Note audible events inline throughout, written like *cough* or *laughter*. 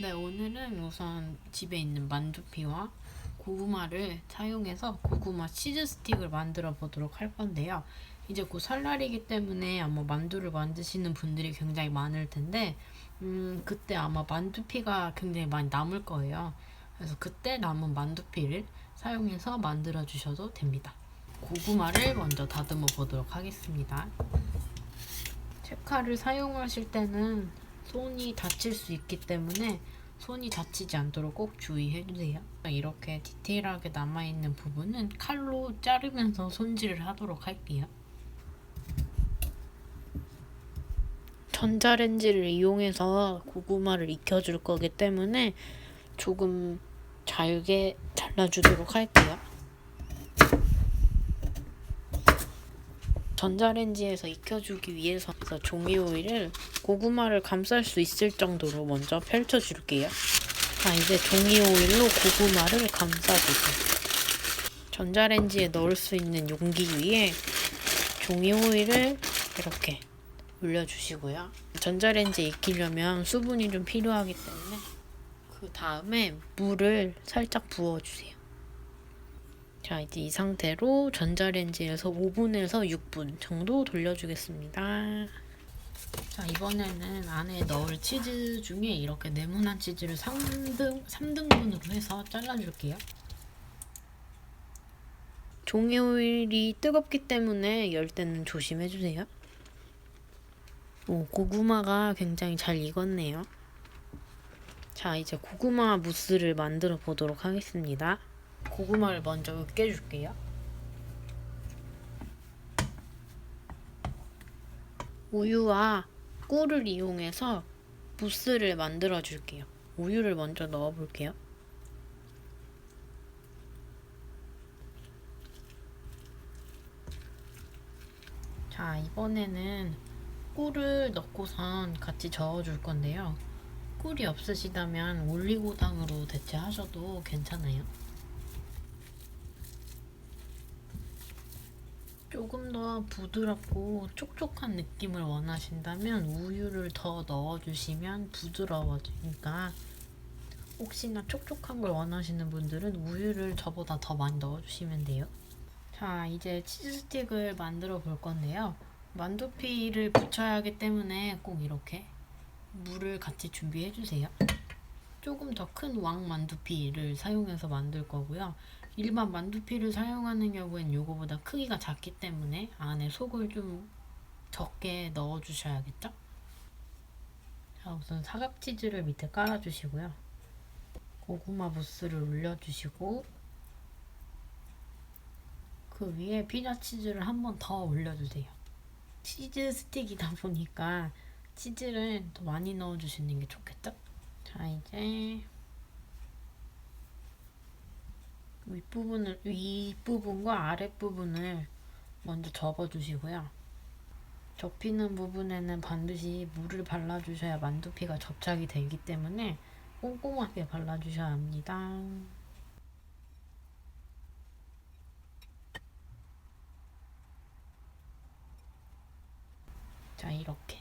네, 오늘은 우선 집에 있는 만두피와 고구마를 사용해서 고구마 치즈 스틱을 만들어 보도록 할 건데요. 이제 곧 설날이기 때문에 아마 만두를 만드시는 분들이 굉장히 많을 텐데, 음, 그때 아마 만두피가 굉장히 많이 남을 거예요. 그래서 그때 남은 만두피를 사용해서 만들어 주셔도 됩니다. 고구마를 먼저 다듬어 보도록 하겠습니다. 채칼을 사용하실 때는 손이 다칠 수 있기 때문에 손이 다치지 않도록 꼭 주의해 주세요. 이렇게 디테일하게 남아있는 부분은 칼로 자르면서 손질을 하도록 할게요. 전자레인지를 이용해서 고구마를 익혀줄 거기 때문에 조금 잘게 잘라주도록 할게요. 전자레인지에서 익혀주기 위해서 종이 오일을 고구마를 감쌀 수 있을 정도로 먼저 펼쳐줄게요. 자, 이제 종이 오일로 고구마를 감싸주세요. 전자레인지에 넣을 수 있는 용기 위에 종이 오일을 이렇게 올려주시고요. 전자레인지에 익히려면 수분이 좀 필요하기 때문에 그 다음에 물을 살짝 부어주세요. 자, 이제 이 상태로 전자레인지에서 5분에서 6분 정도 돌려주겠습니다. 자, 이번에는 안에 넣을 치즈 중에 이렇게 네모난 치즈를 3등, 3등분으로 해서 잘라줄게요. 종이 오일이 뜨겁기 때문에 열 때는 조심해주세요. 오, 고구마가 굉장히 잘 익었네요. 자, 이제 고구마 무스를 만들어 보도록 하겠습니다. 고구마를 먼저 으깨줄게요. 우유와 꿀을 이용해서 무스를 만들어 줄게요. 우유를 먼저 넣어 볼게요. 자, 이번에는 꿀을 넣고선 같이 저어 줄 건데요. 꿀이 없으시다면 올리고당으로 대체하셔도 괜찮아요. 조금 더 부드럽고 촉촉한 느낌을 원하신다면 우유를 더 넣어주시면 부드러워지니까 혹시나 촉촉한 걸 원하시는 분들은 우유를 저보다 더 많이 넣어주시면 돼요. 자, 이제 치즈 스틱을 만들어 볼 건데요. 만두피를 붙여야 하기 때문에 꼭 이렇게 물을 같이 준비해 주세요. 조금 더 큰 왕 만두피를 사용해서 만들 거고요. 일반 만두피를 사용하는 경우엔 요거보다 크기가 작기 때문에 안에 속을 좀 적게 넣어 주셔야겠죠? 자, 우선 사각 치즈를 밑에 깔아 주시고요. 고구마 무스를 올려 주시고 그 위에 피자 치즈를 한 번 더 올려 주세요. 치즈 스틱이다 보니까 치즈를 더 많이 넣어 주시는 게 좋겠죠? 자, 이제 윗부분을 윗부분과 아랫부분을 먼저 접어 주시고요. 접히는 부분에는 반드시 물을 발라 주셔야 만두피가 접착이 되기 때문에 꼼꼼하게 발라 주셔야 합니다. 자, 이렇게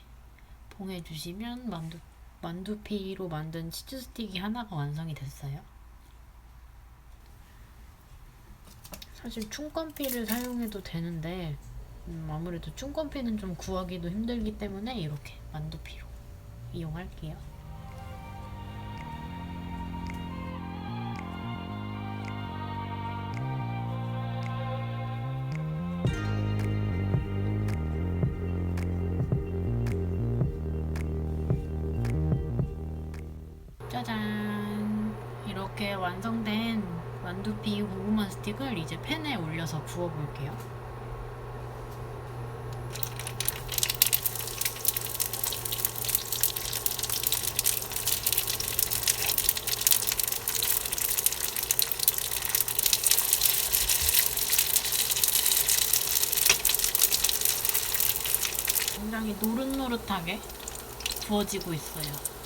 봉해 주시면 만두 만두피로 만든 치즈 스틱이 하나가 완성이 됐어요. 사실 충건피를 사용해도 되는데 음, 아무래도 충건피는 좀 구하기도 힘들기 때문에 이렇게 만두피로 이용할게요. 짜잔! 이렇게 완성된 만두피 고구마 스틱을 이제 팬에 올려서 구워볼게요. 굉장히 노릇노릇하게 구워지고 있어요.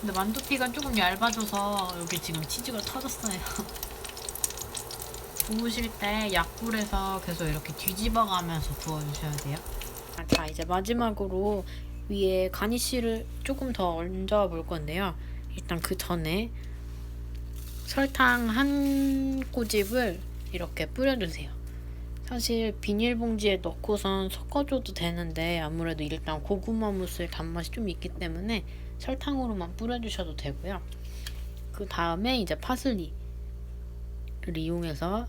근데 만두피가 조금 얇아져서 여기 지금 치즈가 터졌어요. *laughs* 구우실 때 약불에서 계속 이렇게 뒤집어 가면서 구워주셔야 돼요. 자, 이제 마지막으로 위에 가니쉬를 조금 더 얹어 볼 건데요. 일단 그 전에 설탕 한 꼬집을 이렇게 뿌려주세요. 사실 비닐봉지에 넣고선 섞어줘도 되는데 아무래도 일단 고구마 무스의 단맛이 좀 있기 때문에 설탕으로만 뿌려주셔도 되고요. 그 다음에 이제 파슬리를 이용해서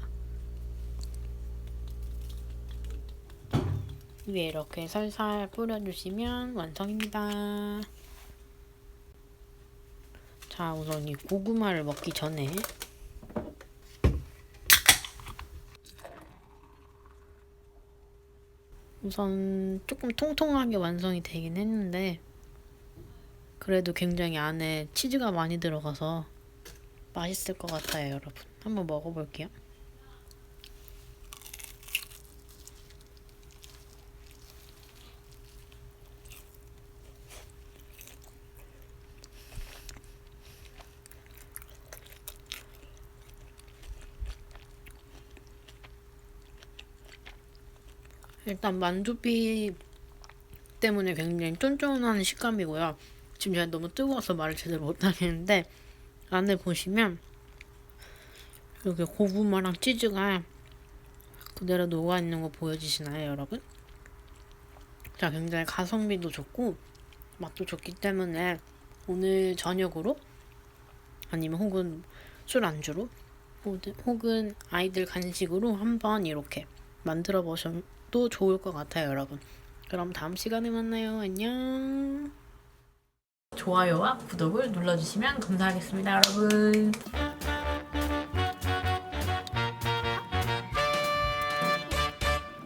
위에 이렇게 살살 뿌려주시면 완성입니다. 자, 우선 이 고구마를 먹기 전에 우선 조금 통통하게 완성이 되긴 했는데 그래도 굉장히 안에 치즈가 많이 들어가서 맛있을 것 같아요, 여러분. 한번 먹어볼게요. 일단 만두피 때문에 굉장히 쫀쫀한 식감이고요. 지금 제가 너무 뜨거워서 말을 제대로 못하겠는데 안에 보시면 이렇게 고구마랑 치즈가 그대로 녹아있는 거 보여지시나요 여러분? 자 굉장히 가성비도 좋고 맛도 좋기 때문에 오늘 저녁으로 아니면 혹은 술 안주로 혹은 아이들 간식으로 한번 이렇게 만들어 보셔도 좋을 것 같아요 여러분. 그럼 다음 시간에 만나요. 안녕 좋아요와 구독을 눌러주시면 감사하겠습니다 여러분